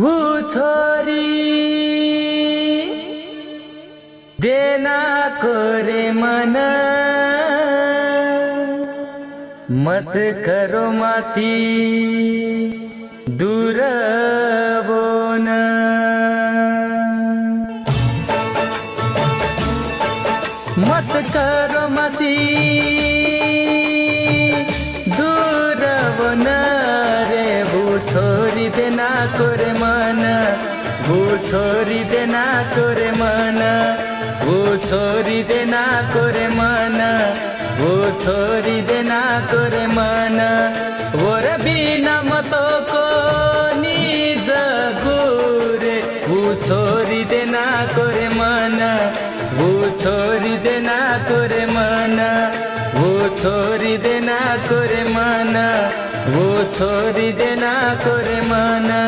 वो छोरी देना करे मन मत करो माती दूर वो न मत करो मती দে না করে মানা ও ছোড়ি দে না করে মানা ও ছোড়ি দে না করে মানা ও ছোড়ি দে না করে মানা। ওর বিনা মতো কো নিজ গোরে ও ছোড়ি দে না করে মানা ও ছোড়ি দে না করে মানা ও ছোড়ি দে না করে মানা। वो छोरी देना तोरे मना।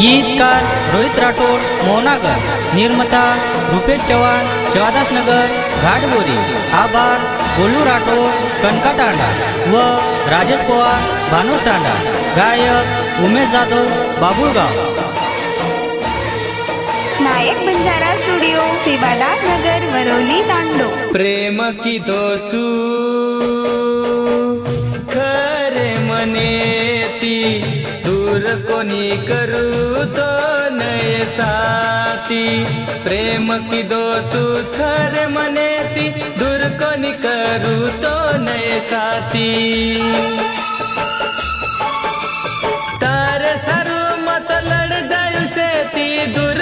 गीतकार रोहित राठोड मोहनागर निर्मता रुपेश चव्हाण शिवादास नगर घाटबोरी आभार गोलू राठोड कनका टांडा व राजेश पवार भानुष टांडा गायक उमेश जाधव बाबुळगाव। नायक बंजारा स्टुडिओ सेवादास नगर वरवली तांडो. प्रेम की तो चू खरे मने ती दूर कोणी करू तो नये साती प्रेम की दो चू खरे मने ती दूर कोणी करू तो नये साती तार सरू मत लड़ जायु से ती दूर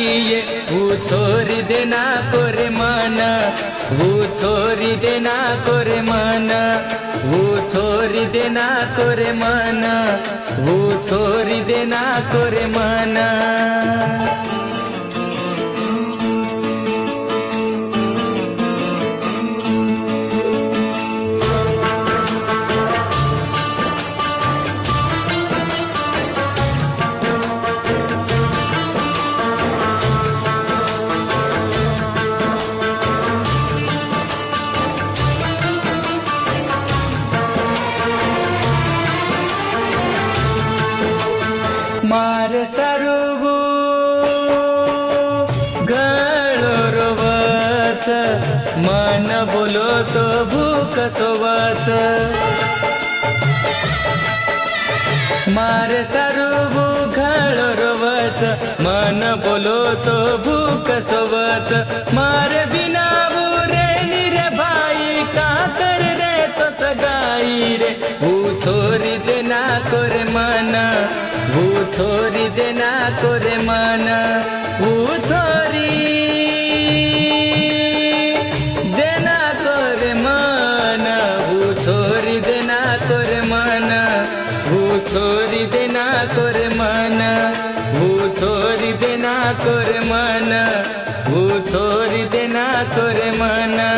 ताती ये वो छोरी देना कोरे माना वो छोरी देना कोरे माना वो छोरी देना कोरे माना वो छोरी देना कोरे माना सोवाच मन बोलो तो भूक सोवाच मार सारू भूघाळ रोवाच. मन बोलो तो भूक सोवाच मार बिना बुरे रे भाई का कर रे तो सगाई रे? भू छोरी देना कोरे मन. भू छोरी देना कोरे मन. করে মানা ও ছোড় দে না করে মানা।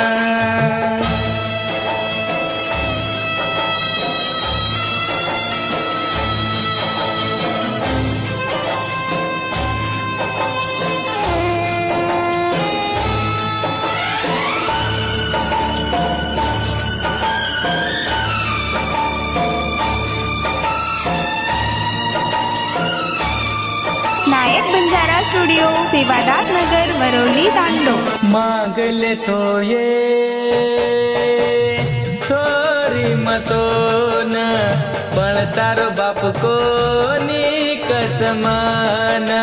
स्टुडिओ सेवादास नगर वरवली तांडो मागले तो ये छोरी मतो न पण तारो बाप कोणी कचमाना.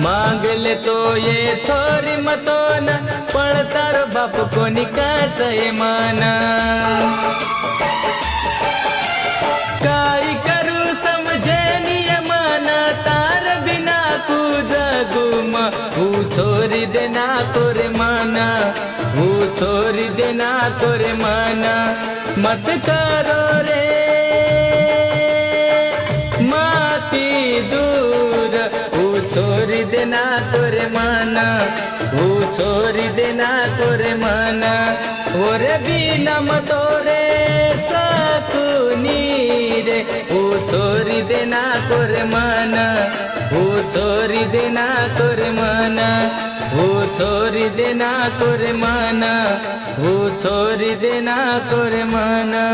मांग मागले तो ये छोरी मतो न पण तारो बाप को कचय माना ও ছোড়ি দেনা তোরে মানা, ও ছোড়ি দেনা তোরে মানা। মত করো রে মাতি দূর। ও ছোড়ি দেনা তোরে মানা, ও ছোড়ি দেনা তোরে মানা। ওরে বিনম তোরে সকুনি রে, ও ছোড়ি দেনা তোরে মানা। छोरी देना तोरे माना वो छोरी देना तोरे माना वो छोरी देना तोरे माना